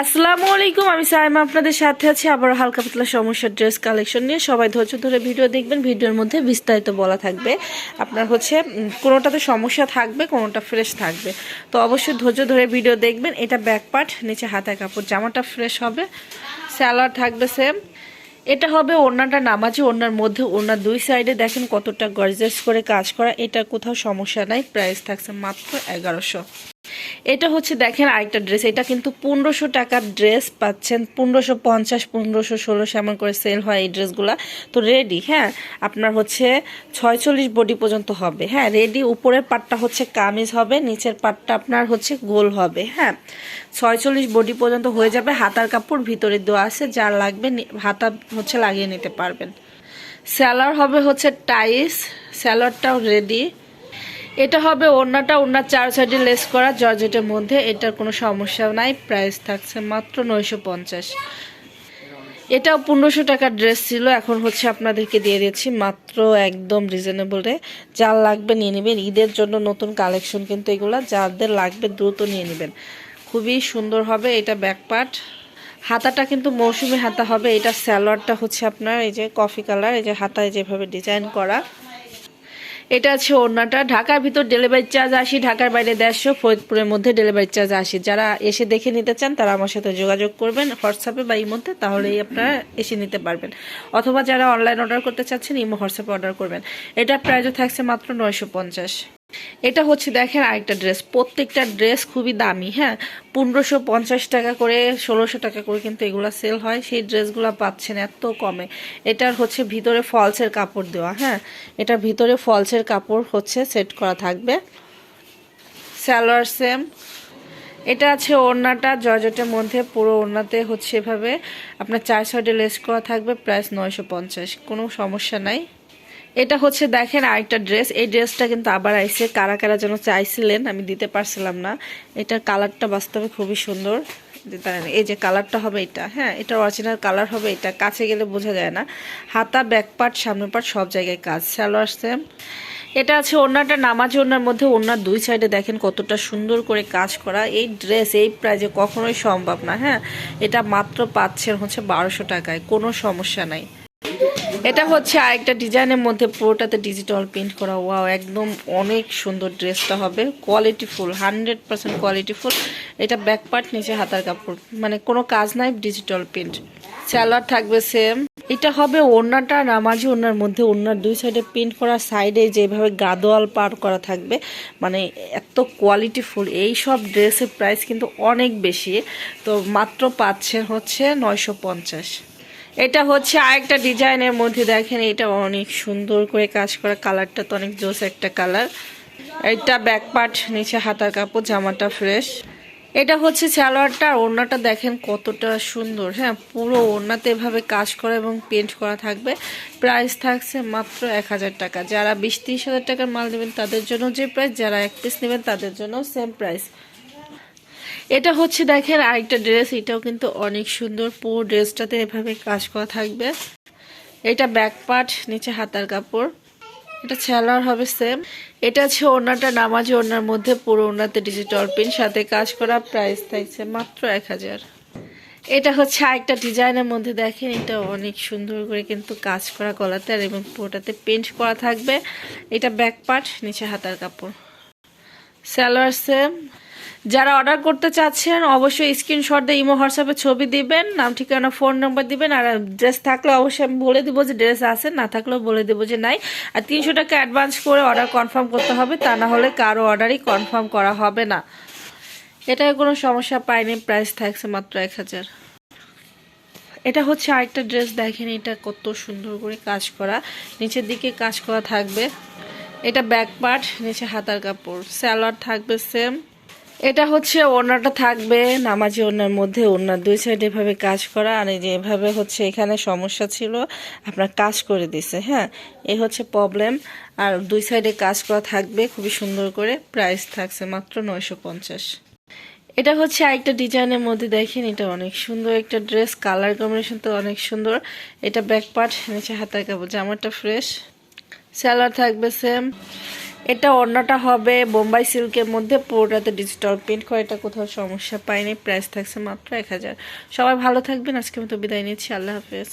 আসসালামু আলাইকুম, আমি সাইমা আপনাদের সাথে আছি। আবার হালকা পাতলা সমস্যার ড্রেস কালেকশন নিয়ে। সবাই ধৈর্য ধরে ভিডিও দেখবেন। ভিডিওর মধ্যে বিস্তারিত বলা থাকবে। আপনার হচ্ছে কোনোটাতে সমস্যা থাকবে, কোনোটা ফ্রেশ থাকবে। তো অবশ্যই ধৈর্য ধরে ভিডিও দেখবেন। এটা ব্যাক পার্ট নিচে হাতায় কাপড়, জামাটা ফ্রেশ হবে। স্যালাড থাকবে সেম এটা হবে ওড়নাটা নামাজি, ওড়নার মধ্যে ওড়নার দুই সাইডে দেখেন কতটা গর্জেস করে কাজ করা। এটা কোথাও সমস্যা নাই। প্রাইস থাকছে মাত্র এগারোশো। এটা হচ্ছে দেখেন আরেকটা ড্রেস এটা কিন্তু পনেরোশো টাকার ড্রেস পাচ্ছেন, পনেরোশো পঞ্চাশ, পনেরোশো ষোলোশো এমন করে সেল হয় এই ড্রেসগুলা তো রেডি হ্যাঁ? আপনার হচ্ছে ছয়চল্লিশ বডি পর্যন্ত হবে হ্যাঁ? রেডি উপরের পাটটা হচ্ছে কামিজ হবে, নিচের পাটটা আপনার হচ্ছে গোল হবে হ্যাঁ? ছয়চল্লিশ বডি পর্যন্ত হয়ে যাবে, হাতার কাপড় ভিতরে দেওয়া আছে, যার লাগবে হাতা হচ্ছে লাগিয়ে নিতে পারবেন। স্যালার হবে হচ্ছে টাইস স্যালারটাও রেডি এটা হবে ওড়নাটা ওড়নার চার সাইডে লেস করা, জর্জেটের মধ্যে। এটার কোনো সমস্যা নাই, প্রাইস থাকছে মাত্র নয়শো পঞ্চাশ। এটাও পনেরোশো টাকার ড্রেস ছিল, এখন হচ্ছে আপনাদেরকে দিয়ে দিচ্ছি মাত্র একদম রিজনেবলে যার লাগবে নিয়ে নেবেন, ঈদের জন্য নতুন কালেকশন কিন্তু এগুলো, যাদের লাগবে দ্রুত নিয়ে নেবেন। খুবই সুন্দর হবে এটা ব্যাক পার্ট হাতাটা কিন্তু মৌসুমি হাতা হবে, এটা স্যালোয়ারটা হচ্ছে আপনার এই যে কফি কালার এই যে হাতায় যেভাবে ডিজাইন করা। এটা আছে ওড়নাটা। ঢাকার ভিতর ডেলিভারি চার্জ আসি, ঢাকার বাইরে দেড়শো, ফরিদপুরের মধ্যে ডেলিভারি চার্জ আসি। যারা এসে দেখে নিতে চান, তারা আমার সাথে যোগাযোগ করবেন হোয়াটসঅ্যাপে বা এই মধ্যে তাহলেই আপনারা এসে নিতে পারবেন। অথবা যারা অনলাইন অর্ডার করতে চাচ্ছেন, ইমো হোয়াটসঅ্যাপে অর্ডার করবেন। এটা প্রাইজও থাকছে মাত্র নয়শো পঞ্চাশ। এটা হচ্ছে, দেখেন আরেকটা ড্রেস প্রত্যেকটা ড্রেস খুবই দামি হ্যাঁ? পনেরোশো পঞ্চাশ টাকা করে, ষোলোশো টাকা করে কিন্তু এগুলো সেল হয়, সেই ড্রেসগুলো পাচ্ছেন এত কমে। এটার হচ্ছে ভিতরে ফলসের কাপড় দেওয়া হ্যাঁ? এটার ভিতরে ফলসের কাপড় হচ্ছে সেট করা থাকবে। স্যালোয়ার সেম এটা আছে ওড়নাটা, জর্জেটের মধ্যে পুরো ওড়নাতে হচ্ছে এভাবে, আপনার চার সাইডে লেস করা থাকবে প্রাইস নয়শো পঞ্চাশ, কোনো সমস্যা নাই। এটা হচ্ছে দেখেন আরেকটা ড্রেস। এই ড্রেসটা কিন্তু আবার আইসে কারা কারা যেন চাইছিলেন, আমি দিতে পারছিলাম না। এটার কালারটা বাস্তবে খুবই সুন্দর। এই যে কালারটা হবে এটা হ্যাঁ? এটা অরিজিনাল কালার হবে এটা। কাছে গেলে বোঝা যায় না। হাতা ব্যাক পার্ট সামনের পার্ট সব জায়গায় কাজ। স্যালোয়ার সেম এটা আছে ওড়নাটা নামাজি ওড়নার মধ্যে। ওনার দুই সাইডে দেখেন কতটা সুন্দর করে কাজ করা। এই ড্রেস এই প্রাইজে কখনোই সম্ভব না হ্যাঁ? এটা মাত্র পাচ্ছেন হচ্ছে বারোশো টাকায়। কোনো সমস্যা নাই। এটা হচ্ছে আরেকটা ডিজাইনের মধ্যে পুরোটাতে ডিজিটাল প্রিন্ট করা। ওয়াও একদম অনেক সুন্দর ড্রেসটা হবে। Quality full hundred percent quality full এটা ব্যাক পার্ট নিচে হাতার কাপড়। মানে কোনো কাজ নাই ডিজিটাল প্রিন্ট স্যালোয়ার থাকবে সেম এটা হবে ওড়নাটা, নামাজি ওড়নার মধ্যে। ওড়নার দুই সাইডে প্রিন্ট করা সাইডে যেভাবে গাদোয়াল পার করা থাকবে। মানে এত কোয়ালিটি ফুল এই সব ড্রেসের প্রাইস কিন্তু অনেক বেশি। তো মাত্র পাচ্ছেন হচ্ছে নয়শো পঞ্চাশ। এটা হচ্ছে আরেকটা ডিজাইনের মধ্যে দেখেন, এটা অনেক সুন্দর করে কাজ করা। কালারটা তো অনেক জোস একটা কালার। এটা ব্যাক পার্ট নিচে হাতার কাপড়, জামাটা ফ্রেশ। এটা হচ্ছে সালোয়ারটা, আর ওড়নাটা দেখেন কতটা সুন্দর। হ্যাঁ পুরো ওড়নাতে এভাবে কাজ করা এবং পেন্ট করা থাকবে। প্রাইস থাকছে মাত্র এক হাজার টাকা। যারা বিশ, ত্রিশ হাজার টাকার মাল নেবেন, তাদের জন্য যে প্রাইস যারা এক পিস নেবেন, তাদের জন্য সেম প্রাইস এটা হচ্ছে দেখেন আরেকটা ড্রেস এটাও কিন্তু অনেক সুন্দর। পুরো ড্রেসটাতে এভাবে কাজ করা থাকবে। এটা ব্যাক পার্ট নিচে হাতার কাপড়। এটা ছেলার হবে সেম এটা আছে ওড়নাটা নামাজি ওড়নার মধ্যে, পুরো ওড়নাতে ডিজিটাল পিন সাথে কাজ করা প্রাইস থাকছে মাত্র এক হাজার। এটা হচ্ছে আরেকটা ডিজাইনের মধ্যে, দেখেন এটা অনেক সুন্দর করে কিন্তু কাজ করা গলাতে আর এবং পুরোটাতে পেন্ট করা থাকবে। এটা ব্যাক পার্ট নিচে হাতার কাপড়। স্যালোয়ার সেম যারা অর্ডার করতে চাচ্ছেন, অবশ্যই স্ক্রিনশট দিয়ে ইমো, হোয়াটসঅ্যাপে ছবি দিবেন, নাম, ঠিকানা, ফোন নাম্বার দিবেন, আর ড্রেস থাকলে অবশ্যই আমি বলে দিব যে ড্রেস আছে, না থাকলেও বলে দেবো যে নাই। আর তিনশো টাকা অ্যাডভান্স করে অর্ডার কনফার্ম করতে হবে, তা না হলে কারও অর্ডারই কনফার্ম করা হবে না। এটায় কোনো সমস্যা পাইনি প্রাইস থাকছে মাত্র এক হাজার। এটা হচ্ছে আরেকটা ড্রেস, দেখেন এটা কত সুন্দর করে কাজ করা। নিচের দিকে কাজ করা থাকবে। এটা ব্যাক পার্ট নিচে হাতার কাপড়। স্যালোয়ার থাকবে সেম এটা হচ্ছে ওড়নাটা থাকবে, নামাজি ওড়নার মধ্যে ওড়নার দুই সাইডে এভাবে কাজ করা, আর এই যে এভাবে হচ্ছে এখানে সমস্যা ছিল, আপনার কাজ করে দিছে হ্যাঁ? এই হচ্ছে প্রবলেম আর দুই সাইডে কাজ করা থাকবে, খুবই সুন্দর করে প্রাইস থাকছে মাত্র নয়শো পঞ্চাশ। এটা হচ্ছে আরেকটা ডিজাইনের মধ্যে, দেখেন এটা অনেক সুন্দর একটা ড্রেস কালার কম্বিনেশন তো অনেক সুন্দর। এটা ব্যাক পার্ট নিচে হাতার কাপড়, জামাটা ফ্রেশ স্যালার থাকবে সেম এটা অন্যটা হবে বোম্বাই সিল্কের মধ্যে, পুরোটাতে ডিজিটাল প্রিন্ট করে, এটা কোথাও সমস্যা পায়নি প্রাইস থাকছে মাত্র এক হাজার। সবাই ভালো থাকবেন আজকে মতো বিদায় নিচ্ছি, আল্লাহ হাফেজ।